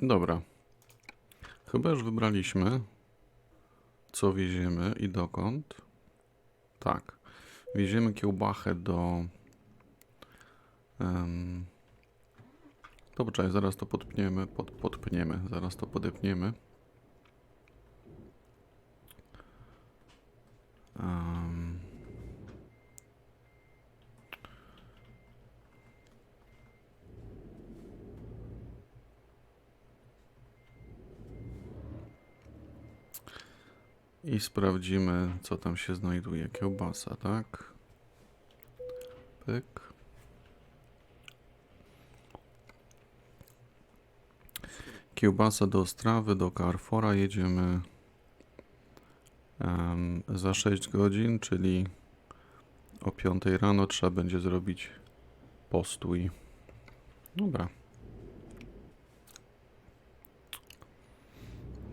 Dobra. Chyba już wybraliśmy, co wieziemy i dokąd. Tak. Wieziemy kiełbachę do... Um, Dobrze, zaraz to podpniemy, pod, podpniemy, zaraz to podepniemy. I sprawdzimy, co tam się znajduje. Kiełbasa, tak? Pyk. Kiełbasa do Ostrawy, do Carrefoura jedziemy em, za 6 godzin, czyli o 5 rano trzeba będzie zrobić postój. Dobra.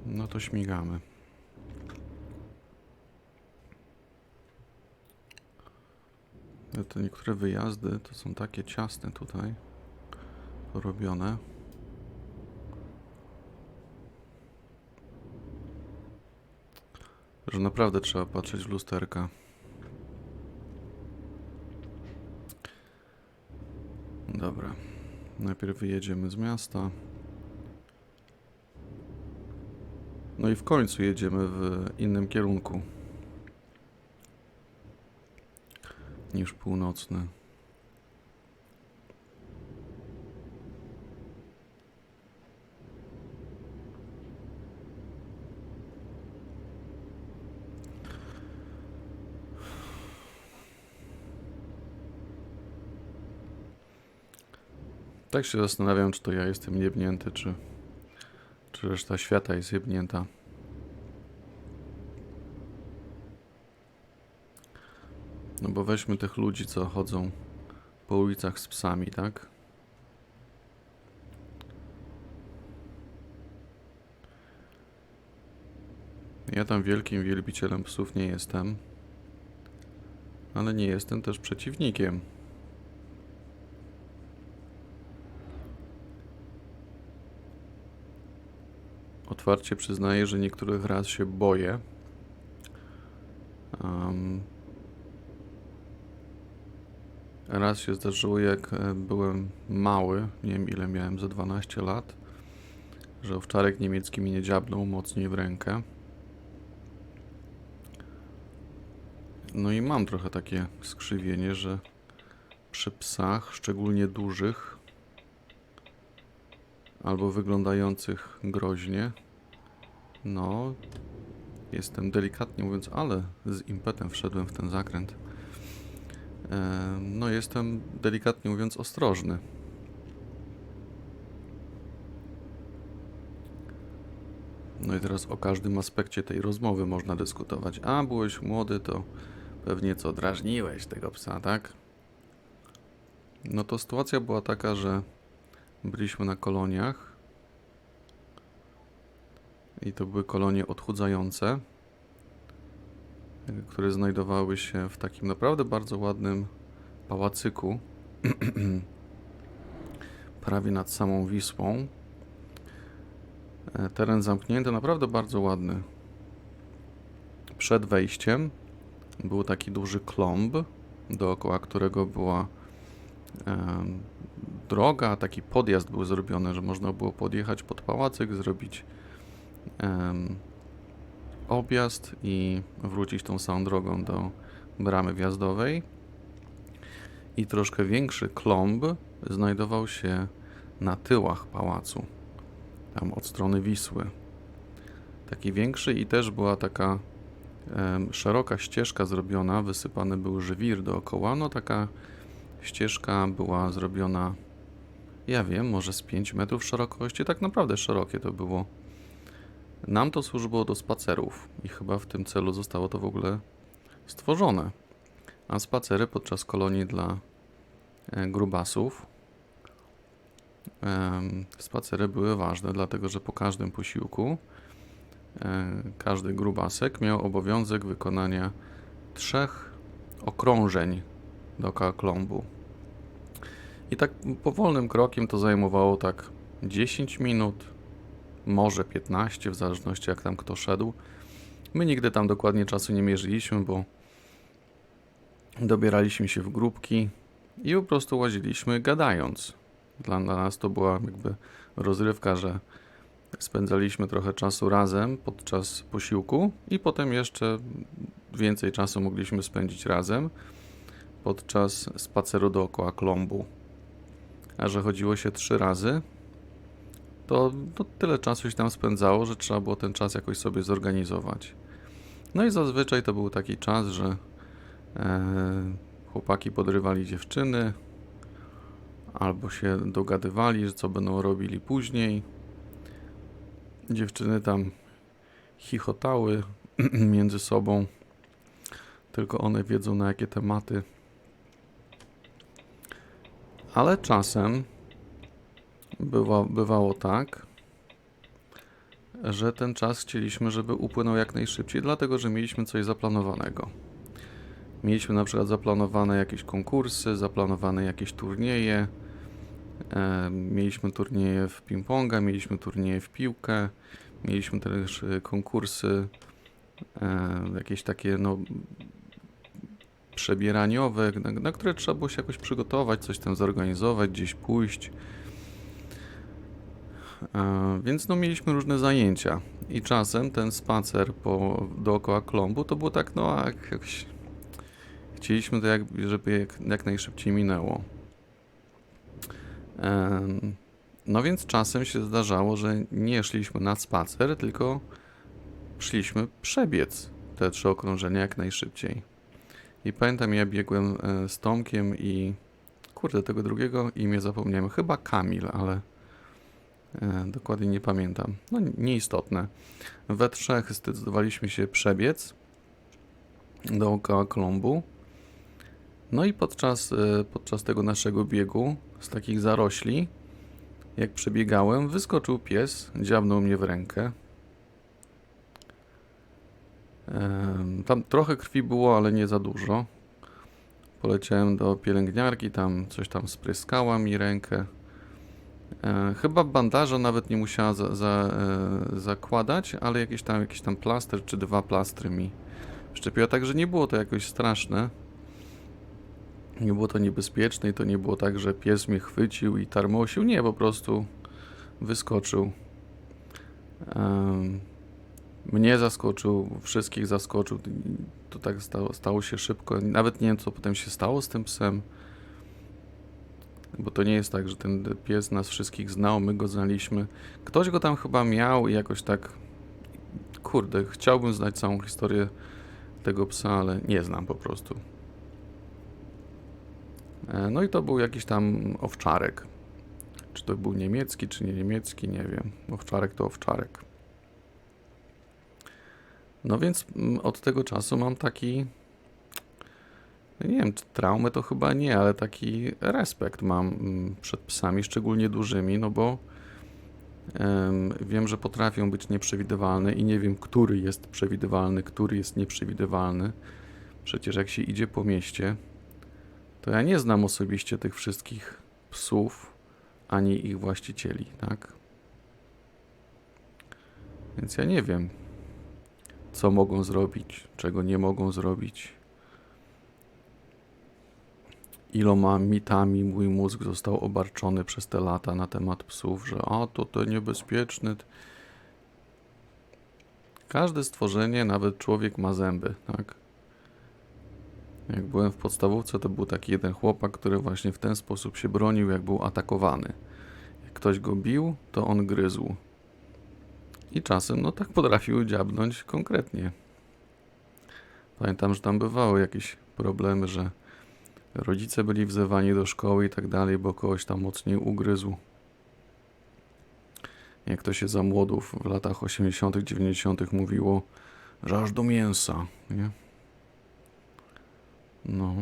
No to śmigamy. Te niektóre wyjazdy to są takie ciasne tutaj porobione. Że naprawdę trzeba patrzeć w lusterka. Dobra. Najpierw wyjedziemy z miasta. No i w końcu jedziemy w innym kierunku niż północny. Tak się zastanawiam, czy to ja jestem jebnięty, czy, czy reszta świata jest jebnięta. No bo weźmy tych ludzi, co chodzą po ulicach z psami, tak? Ja tam wielkim wielbicielem psów nie jestem, ale nie jestem też przeciwnikiem. Otwarcie przyznaję, że niektórych raz się boję. Am, Raz się zdarzyło, jak e, byłem mały, nie wiem ile miałem, za 12 lat, że owczarek niemiecki mi nie dziabnął mocniej w rękę. No i mam trochę takie skrzywienie, że przy psach, szczególnie dużych, albo wyglądających groźnie, no, jestem delikatnie mówiąc, ale z impetem wszedłem w ten zakręt. No, jestem delikatnie mówiąc ostrożny. No i teraz o każdym aspekcie tej rozmowy można dyskutować. A, byłeś młody, to pewnie co, drażniłeś tego psa, tak? No to sytuacja była taka, że byliśmy na koloniach i to były kolonie odchudzające które znajdowały się w takim naprawdę bardzo ładnym pałacyku, prawie nad samą Wisłą. E, Teren zamknięty, naprawdę bardzo ładny. Przed wejściem był taki duży klomb, dookoła którego była em, droga, taki podjazd był zrobiony, że można było podjechać pod pałacyk, zrobić objazd i wrócić tą samą drogą do bramy wjazdowej. I troszkę większy klomb znajdował się na tyłach pałacu, tam od strony Wisły. Taki większy i też była taka szeroka ścieżka zrobiona, wysypany był żwir dookoła. No taka ścieżka była zrobiona, ja wiem, może z 5 metrów szerokości, tak naprawdę szerokie to było. Nam to służyło do spacerów i chyba w tym celu zostało to w ogóle stworzone. A spacery podczas kolonii dla e, grubasów. Spacery były ważne, dlatego że po każdym posiłku e, każdy grubasek miał obowiązek wykonania trzech okrążeń dookoła klombu. I tak powolnym krokiem to zajmowało tak 10 minut, może 15, w zależności jak tam kto szedł. My nigdy tam dokładnie czasu nie mierzyliśmy, bo dobieraliśmy się w grupki i po prostu łaziliśmy gadając. Dla nas to była jakby rozrywka, że spędzaliśmy trochę czasu razem podczas posiłku i potem jeszcze więcej czasu mogliśmy spędzić razem podczas spaceru dookoła klombu. A że chodziło się trzy razy, to, to tyle czasu się tam spędzało, że trzeba było ten czas jakoś sobie zorganizować. No i zazwyczaj to był taki czas, że e, chłopaki podrywali dziewczyny, albo się dogadywali, że co będą robili później. Dziewczyny tam chichotały między sobą, tylko one wiedzą na jakie tematy. Ale czasem bywa, bywało tak, że ten czas chcieliśmy, żeby upłynął jak najszybciej, dlatego że mieliśmy coś zaplanowanego. Mieliśmy na przykład zaplanowane jakieś konkursy, zaplanowane jakieś turnieje. E, mieliśmy turnieje w ping-ponga, mieliśmy turnieje w piłkę, mieliśmy też e, konkursy e, jakieś takie no, przebieraniowe, na, na które trzeba było się jakoś przygotować, coś tam zorganizować, gdzieś pójść. E, Więc no mieliśmy różne zajęcia i czasem ten spacer po, dookoła klombu to było tak, no jak, chcieliśmy to, jak, żeby jak, jak najszybciej minęło. Em, No więc czasem się zdarzało, że nie szliśmy na spacer, tylko szliśmy przebiec te trzy okrążenia jak najszybciej. I pamiętam, ja biegłem e, z Tomkiem i kurde, tego drugiego imię zapomniałem. Chyba Kamil, ale e, dokładnie nie pamiętam. No ni- nieistotne. We trzech zdecydowaliśmy się przebiec dookoła klombu. No i podczas, e, podczas tego naszego biegu z takich zarośli, jak przebiegałem, wyskoczył pies, dziabnął mnie w rękę. Tam trochę krwi było, ale nie za dużo. Poleciałem do pielęgniarki, tam coś tam spryskała mi rękę. E, chyba bandaża nawet nie musiała za, za, e, zakładać, ale jakiś tam, jakiś tam plaster czy dwa plastry mi szczepiła, także nie było to jakoś straszne. Nie było to niebezpieczne i to nie było tak, że pies mnie chwycił i tarmosił. Nie, po prostu wyskoczył. Mnie zaskoczył, wszystkich zaskoczył. To tak stało, stało się szybko. Nawet nie wiem, co potem się stało z tym psem. Bo to nie jest tak, że ten pies nas wszystkich znał, my go znaliśmy. Ktoś go tam chyba miał i jakoś tak. Kurde, chciałbym znać całą historię tego psa, ale nie znam po prostu. E, No i to był jakiś tam owczarek. Czy to był niemiecki, czy nie niemiecki, nie wiem. Owczarek to owczarek. No więc mm, od tego czasu mam taki. Nie wiem, czy traumę to chyba nie, ale taki respekt mam mm, przed psami, szczególnie dużymi, no bo em, wiem, że potrafią być nieprzewidywalne i nie wiem, który jest przewidywalny, który jest nieprzewidywalny. Przecież jak się idzie po mieście, to ja nie znam osobiście tych wszystkich psów ani ich właścicieli, tak? Więc ja nie wiem, co mogą zrobić, czego nie mogą zrobić. Iloma mitami mój mózg został obarczony przez te lata na temat psów, że a to to niebezpieczny. Każde stworzenie, nawet człowiek ma zęby, tak? Jak byłem w podstawówce, to był taki jeden chłopak, który właśnie w ten sposób się bronił, jak był atakowany. Jak ktoś go bił, to on gryzł. I czasem, no tak potrafił dziabnąć konkretnie. Pamiętam, że tam bywały jakieś problemy, że rodzice byli wzywani do szkoły i tak dalej, bo kogoś tam mocniej ugryzł. Jak to się za młodów w latach 80., 90. mówiło, że aż do mięsa, nie? No.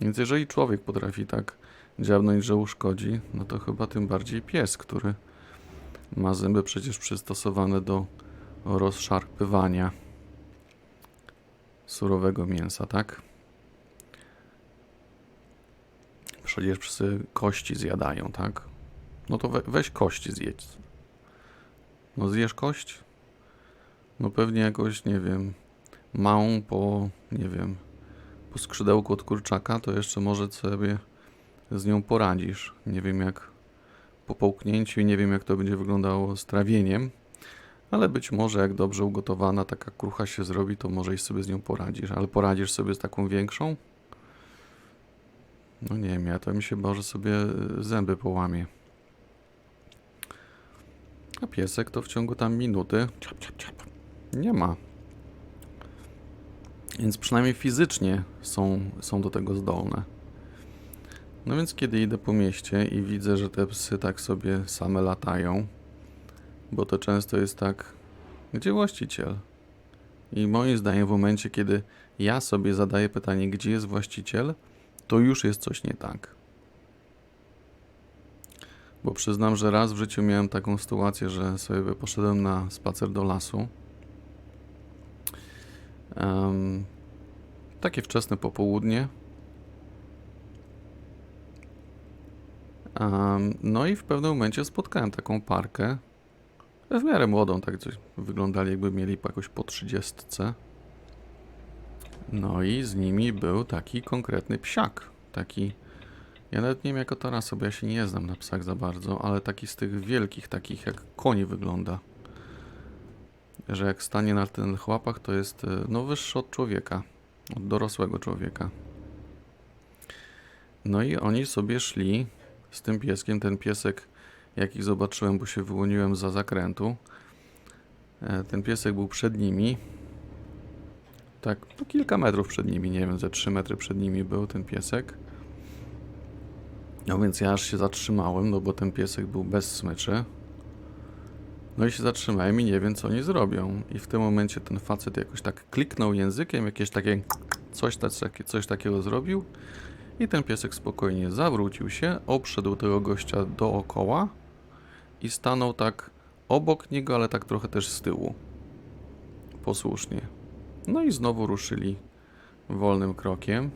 Więc jeżeli człowiek potrafi tak dziabnąć, że uszkodzi, no to chyba tym bardziej pies, który ma zęby przecież przystosowane do rozszarpywania surowego mięsa, tak? Przecież psy kości zjadają, tak? No to we, weź kości zjedz. No zjesz kość? No pewnie jakoś, nie wiem, małą po, nie wiem, po skrzydełku od kurczaka, to jeszcze może sobie z nią poradzisz. Nie wiem jak po połknięciu i nie wiem jak to będzie wyglądało z trawieniem, ale być może jak dobrze ugotowana taka krucha się zrobi, to może i sobie z nią poradzisz. Ale poradzisz sobie z taką większą? No nie wiem, ja to mi się bał, że sobie y, zęby połamie. A piesek to w ciągu tam minuty nie ma. Więc przynajmniej fizycznie są, są do tego zdolne. No więc kiedy idę po mieście i widzę, że te psy tak sobie same latają, bo to często jest tak, gdzie właściciel? I moim zdaniem w momencie, kiedy ja sobie zadaję pytanie, gdzie jest właściciel, to już jest coś nie tak. Bo przyznam, że raz w życiu miałem taką sytuację, że sobie poszedłem na spacer do lasu. Em, takie wczesne popołudnie. Em, no i w pewnym momencie spotkałem taką parkę. W miarę młodą, tak coś wyglądali jakby mieli po jakoś po trzydziestce. No i z nimi był taki konkretny psiak. Taki. Ja nawet nie wiem jaka to rasa, bo ja się nie znam na psach za bardzo, ale taki z tych wielkich, takich jak koni wygląda. Że jak stanie na tych łapach, to jest e, no wyższy od człowieka, od dorosłego człowieka. No i oni sobie szli z tym pieskiem. Ten piesek, jak ich zobaczyłem, bo się wyłoniłem za zakrętu, e, ten piesek był przed nimi. Tak, no kilka metrów przed nimi, nie wiem, ze 3 metry przed nimi był ten piesek. No więc ja aż się zatrzymałem, no bo ten piesek był bez smyczy. No i się zatrzymałem i nie wiem, co oni zrobią. I w tym momencie ten facet jakoś tak kliknął językiem, jakieś takie coś, takie, coś takiego zrobił. I ten piesek spokojnie zawrócił się, obszedł tego gościa dookoła i stanął tak obok niego, ale tak trochę też z tyłu. Posłusznie. No i znowu ruszyli wolnym krokiem.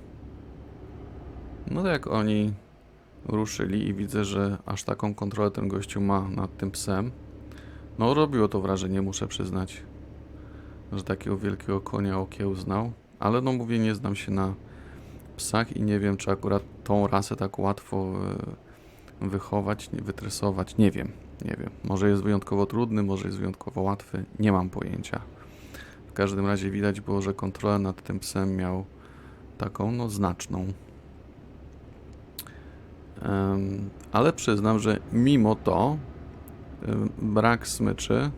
No to jak oni ruszyli i widzę, że aż taką kontrolę ten gościu ma nad tym psem. No robiło to wrażenie, muszę przyznać, że takiego wielkiego konia okiełznał. Ale no mówię, nie znam się na psach i nie wiem, czy akurat tą rasę tak łatwo e, wychować, wytresować. Nie wiem, nie wiem. Może jest wyjątkowo trudny, może jest wyjątkowo łatwy. Nie mam pojęcia. Każdym razie widać było, że kontrolę nad tym psem miał taką, no znaczną. Ale przyznam, że mimo to brak smyczy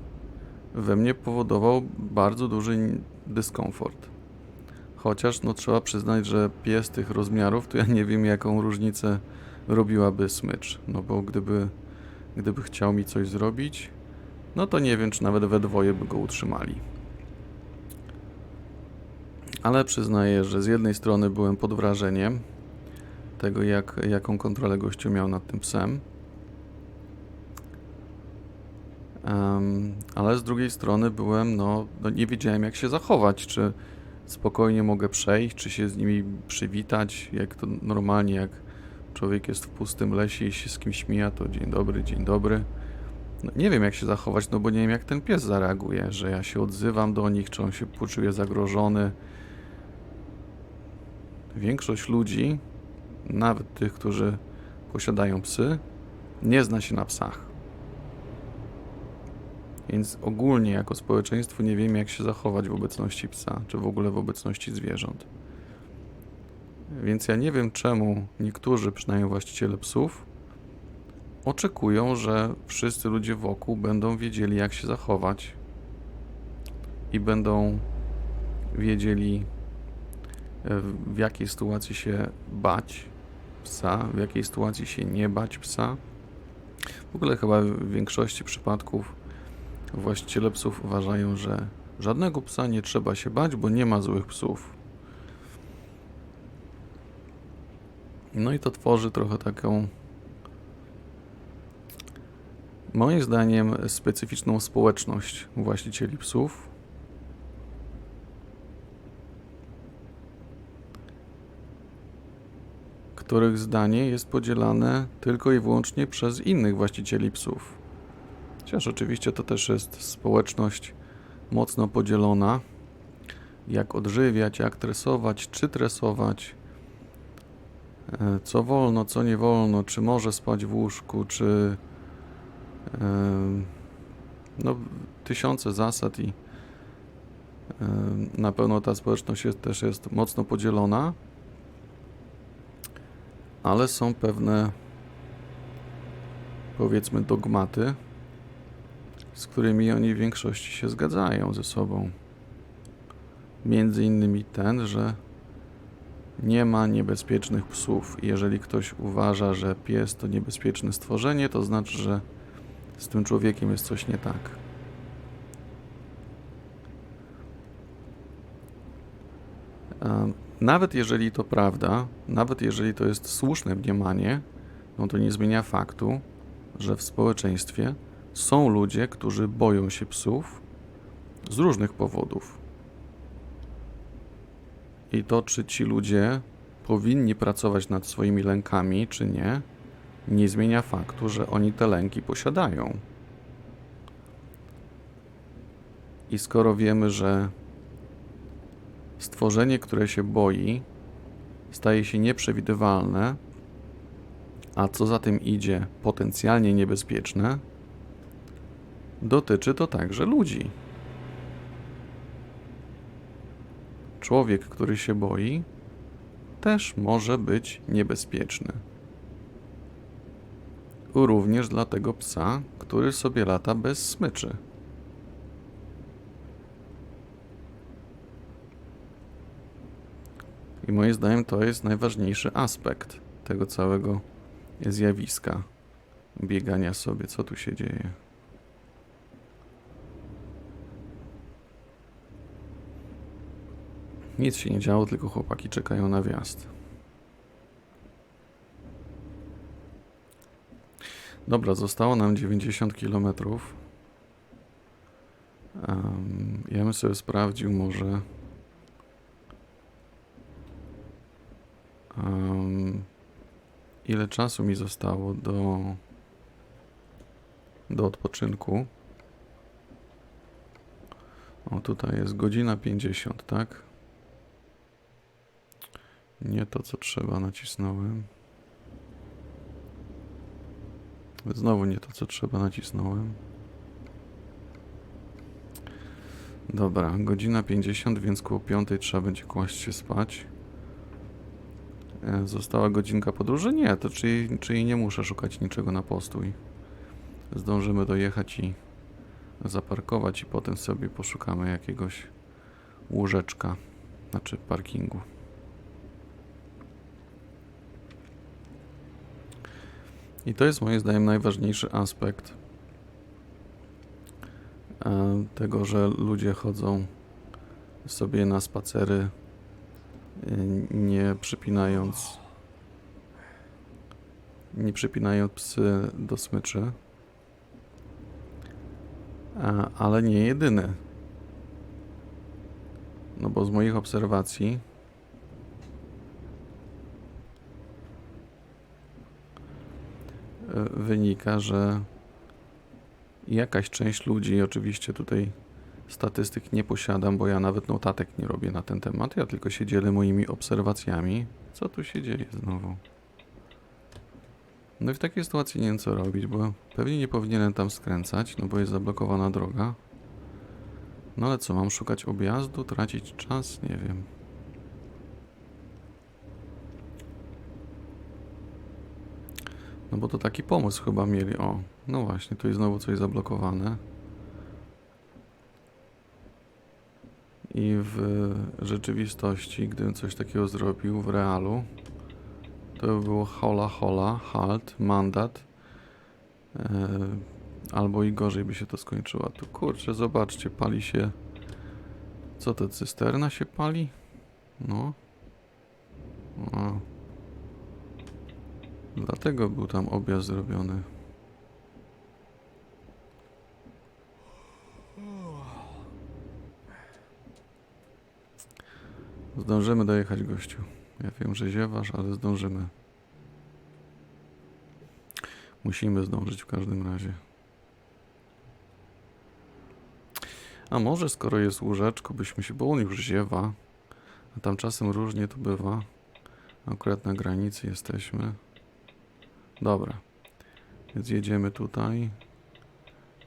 we mnie powodował bardzo duży dyskomfort. Chociaż no trzeba przyznać, że pies tych rozmiarów, to ja nie wiem jaką różnicę robiłaby smycz. No bo gdyby, gdyby chciał mi coś zrobić, no to nie wiem, czy nawet we dwoje by go utrzymali. Ale przyznaję, że z jednej strony byłem pod wrażeniem tego, jak, jaką kontrolę gościu miał nad tym psem. Em, ale z drugiej strony byłem, no, no nie wiedziałem jak się zachować, czy spokojnie mogę przejść, czy się z nimi przywitać, jak to normalnie, jak człowiek jest w pustym lesie i się z kimś mija, to dzień dobry, dzień dobry. No, nie wiem jak się zachować, no bo nie wiem jak ten pies zareaguje, że ja się odzywam do nich, czy on się poczuje zagrożony. Większość ludzi, nawet tych, którzy posiadają psy, nie zna się na psach. Więc ogólnie jako społeczeństwo nie wiemy, jak się zachować w obecności psa, czy w ogóle w obecności zwierząt. Więc ja nie wiem, czemu niektórzy, przynajmniej właściciele psów, oczekują, że wszyscy ludzie wokół będą wiedzieli, jak się zachować i będą wiedzieli, w- jakiej sytuacji się bać psa, w jakiej sytuacji się nie bać psa. W ogóle chyba w większości przypadków właściciele psów uważają, że żadnego psa nie trzeba się bać, bo nie ma złych psów. No i to tworzy trochę taką, moim zdaniem, specyficzną społeczność właścicieli psów. Których zdanie jest podzielane tylko i wyłącznie przez innych właścicieli psów. Chociaż oczywiście to też jest społeczność mocno podzielona. Jak odżywiać, jak tresować, czy tresować, e, co wolno, co nie wolno, czy może spać w łóżku, czy em, no, tysiące zasad i em, na pewno ta społeczność jest, też jest mocno podzielona, ale są pewne powiedzmy dogmaty, z którymi oni w większości się zgadzają ze sobą. Między innymi ten, że nie ma niebezpiecznych psów. Jeżeli ktoś uważa, że pies to niebezpieczne stworzenie, to znaczy, że z tym człowiekiem jest coś nie tak. Em, Nawet jeżeli to prawda, nawet jeżeli to jest słuszne mniemanie, no to nie zmienia faktu, że w społeczeństwie są ludzie, którzy boją się psów z różnych powodów. I to, czy ci ludzie powinni pracować nad swoimi lękami, czy nie, nie zmienia faktu, że oni te lęki posiadają. I skoro wiemy, że stworzenie, które się boi, staje się nieprzewidywalne, a co za tym idzie, potencjalnie niebezpieczne, dotyczy to także ludzi. Człowiek, który się boi, też może być niebezpieczny. Również dla tego psa, który sobie lata bez smyczy. I moim zdaniem to jest najważniejszy aspekt tego całego zjawiska biegania sobie. Co tu się dzieje? Nic się nie działo, tylko chłopaki czekają na wjazd. Dobra, zostało nam 90 km. Um, ja bym sobie sprawdził może. Ile czasu mi zostało do, do odpoczynku. O, tutaj jest godzina 50, tak? Nie to, co trzeba, nacisnąłem. Znowu nie to, co trzeba, nacisnąłem. Dobra, godzina 50, więc koło 5 trzeba będzie kłaść się spać. E, Została godzinka podróży? Nie, to czyli, czyli nie muszę szukać niczego na postój. Zdążymy dojechać i zaparkować i potem sobie poszukamy jakiegoś łóżeczka, znaczy parkingu. I to jest moim zdaniem najważniejszy aspekt e, tego, że ludzie chodzą sobie na spacery, nie przypinając nie przypinając psy do smyczy. Ale nie jedyny. No bo z moich obserwacji e, wynika, że jakaś część ludzi, oczywiście tutaj statystyk nie posiadam, bo ja nawet notatek nie robię na ten temat, ja tylko się dzielę moimi obserwacjami. Co tu się dzieje znowu? No i w takiej sytuacji nie wiem co robić, bo pewnie nie powinienem tam skręcać, no bo jest zablokowana droga. No ale co, mam szukać objazdu, tracić czas? Nie wiem. No bo to taki pomysł chyba mieli. O, no właśnie, tu jest znowu coś zablokowane. I w rzeczywistości, gdybym coś takiego zrobił w realu, to by było hola hola, halt, mandat. E, albo i gorzej by się to skończyło. Tu kurczę, zobaczcie, pali się. Co to, cysterna się pali? No. O. Dlatego był tam objazd zrobiony. Zdążymy dojechać, gościu. Ja wiem, że ziewasz, ale zdążymy. Musimy zdążyć w każdym razie. A może skoro jest łóżeczko, byśmy się, bo on już ziewa. A tam czasem różnie to bywa. Akurat na granicy jesteśmy. Dobra. Więc jedziemy tutaj.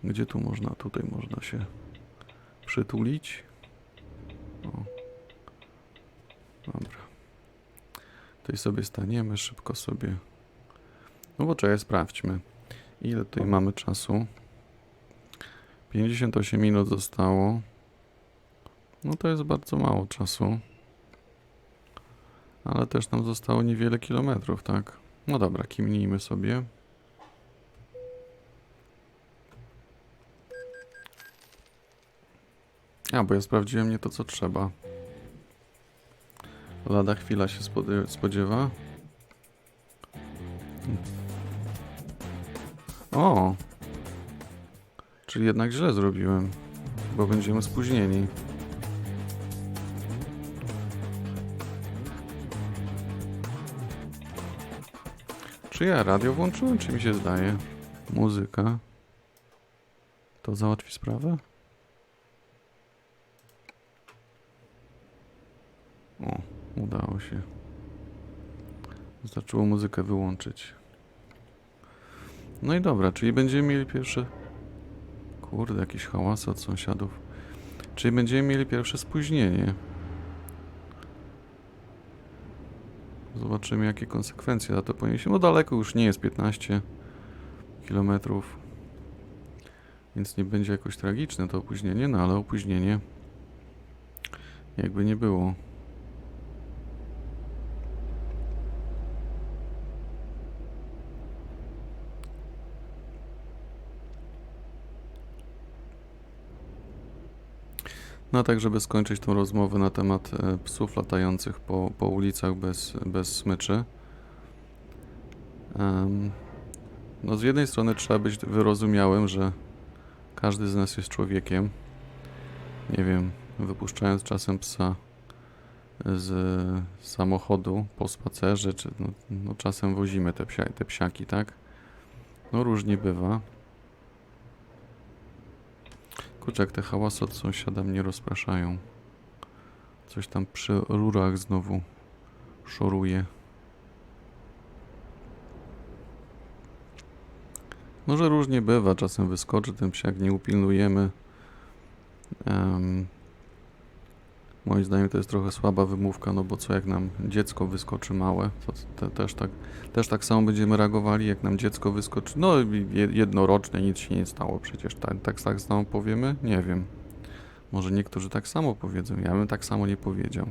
Gdzie tu można? Tutaj można się przytulić. O. Dobra. Tutaj sobie staniemy, szybko sobie. No bo czekaj, sprawdźmy. Ile tutaj mamy czasu? 58 minut zostało. No to jest bardzo mało czasu. Ale też nam zostało niewiele kilometrów, tak? No dobra, kimnijmy sobie. A, bo ja sprawdziłem nie to, co trzeba. Lada chwila się spodziewa. O! Czyli jednak źle zrobiłem, bo będziemy spóźnieni. Czy ja radio włączyłem, czy mi się zdaje? Muzyka. To załatwi sprawę? O, udało się. Wystarczyło muzykę wyłączyć. No i dobra, czyli będziemy mieli pierwsze... Kurde, jakieś hałasy od sąsiadów. Czyli będziemy mieli pierwsze spóźnienie. Zobaczymy, jakie konsekwencje za to poniesiemy. No daleko już nie jest 15 kilometrów. Więc nie będzie jakoś tragiczne to opóźnienie, no ale opóźnienie jakby nie było. No tak, żeby skończyć tą rozmowę na temat e, psów latających po, po ulicach bez, bez smyczy. No z jednej strony trzeba być wyrozumiałym, że każdy z nas jest człowiekiem. Nie wiem, wypuszczając czasem psa z samochodu po spacerze, czy no, no czasem wozimy te, psia, te psiaki, tak? No różnie bywa. Kurczę, jak te hałasy od sąsiada mnie rozpraszają. Coś tam przy rurach znowu szoruje. Może różnie bywa, czasem wyskoczy ten psiak, nie upilnujemy. Moim zdaniem to jest trochę słaba wymówka, no bo co jak nam dziecko wyskoczy małe, to te, też, tak, też tak samo będziemy reagowali, jak nam dziecko wyskoczy, no je- jednoroczne, nic się nie stało przecież, tak, tak, tak samo powiemy? Nie wiem. Może niektórzy tak samo powiedzą, ja bym tak samo nie powiedział.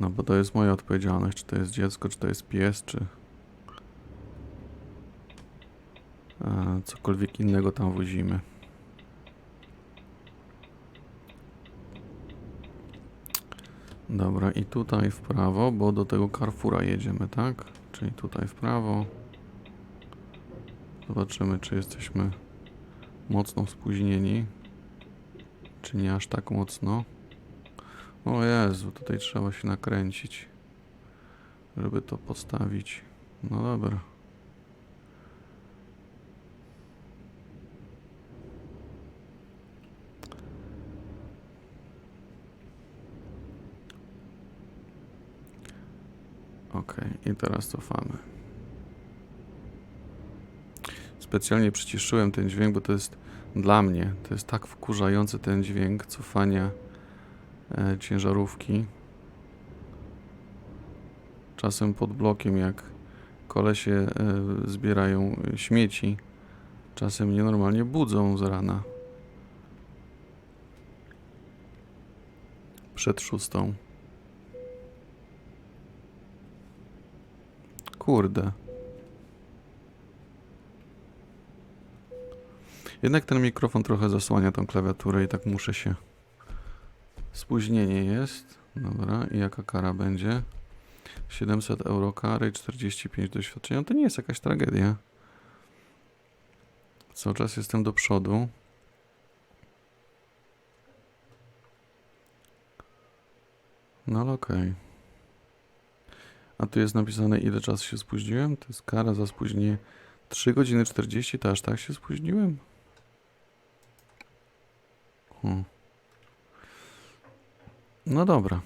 No bo to jest moja odpowiedzialność, czy to jest dziecko, czy to jest pies, czy e, cokolwiek innego tam wozimy. Dobra, i tutaj w prawo, bo do tego Carrefoura jedziemy, tak? Czyli tutaj w prawo. Zobaczymy, czy jesteśmy mocno spóźnieni. Czy nie aż tak mocno. O Jezu, tutaj trzeba się nakręcić, żeby to postawić. No dobra. Okej, i teraz cofamy. Specjalnie przyciszyłem ten dźwięk, bo to jest dla mnie, to jest tak wkurzający ten dźwięk cofania e, ciężarówki. Czasem pod blokiem, jak kolesie e, zbierają śmieci, czasem mnie normalnie budzą z rana. Przed szóstą. Kurde. Jednak ten mikrofon trochę zasłania tą klawiaturę i tak muszę się. Spóźnienie jest. Dobra, i jaka kara będzie? 700 euro kary i 45 doświadczenia. To nie jest jakaś tragedia. Cały czas jestem do przodu. No ale okej. A tu jest napisane, ile czasu się spóźniłem. To jest kara za spóźnienie 3 godziny 40, to aż tak się spóźniłem? Hmm. No dobra.